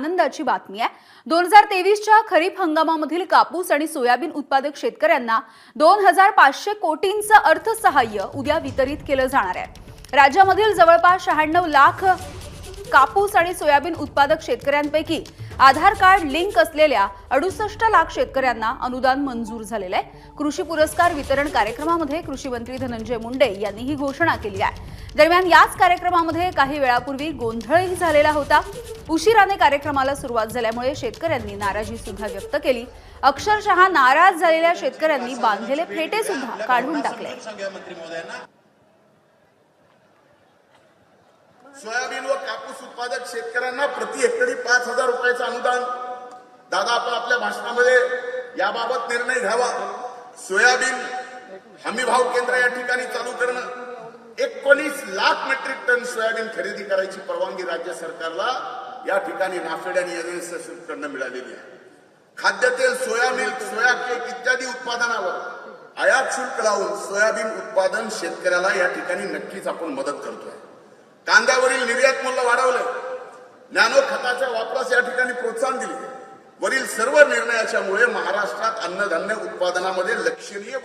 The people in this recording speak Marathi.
आनंदाची बातमी आहे. दोन हजार तेवीसच्या खरीप हंगामामधील कापूस आणि सोयाबीन उत्पादक शेतकऱ्यांना दोन हजार पाचशे कोटींचं अर्थसहाय्य उद्या वितरित केलं जाणार आहे. राज्यामधील जवळपास शहाण्णव लाख कापूस आणि सोयाबीन उत्पादक शेतकऱ्यांपैकी आधार कार्ड लिंक असलेल्या अडुसष्ट लाख शेतकऱ्यांना अनुदान मंजूर झालेलं आहे. कृषी पुरस्कार वितरण कार्यक्रमामध्ये कृषी मंत्री धनंजय मुंडे यांनी ही घोषणा केली आहे. दरम्यान याच कार्यक्रमामध्ये काही वेळापूर्वी गोंधळही झालेला होता. उशिराने कार्यक्रमाला सुरुवात झाल्यामुळे शेतकऱ्यांनी नाराजी सुद्धा व्यक्त केली. अक्षरशः नाराज झालेल्या शेतकऱ्यांनी बांधलेले फेटे सुद्धा काढून टाकले. सोयाबीन व कापूस उत्पादक शेतकऱ्यांना प्रति हेक्टरी पाच हजार रुपयाचं अनुदान. दादा आपण आपल्या भाषणामध्ये याबाबत निर्णय घ्यावा. सोयाबीन हमी भाव केंद्र या ठिकाणी चालू करणं एकोणीस लाख मेट्रिक टन सोयाबीन खरेदी करायची परवानगी राज्य सरकारला या ठिकाणी नाफेड आणि एनएसएस कडनं मिळालेली आहे. खाद्यतेल सोया मिल्क सोया केक इत्यादी उत्पादनावर आयात शुल्क लावून सोयाबीन उत्पादन शेतकऱ्याला या ठिकाणी नक्कीच आपण मदत करतोय. कांद्यावरील निर्यात मूल्य वाढवलं. नॅनो खताच्या वापरास या ठिकाणी प्रोत्साहन दिले. वरील सर्व निर्णयाच्यामुळे महाराष्ट्रात अन्नधान्य उत्पादनामध्ये लक्षणीय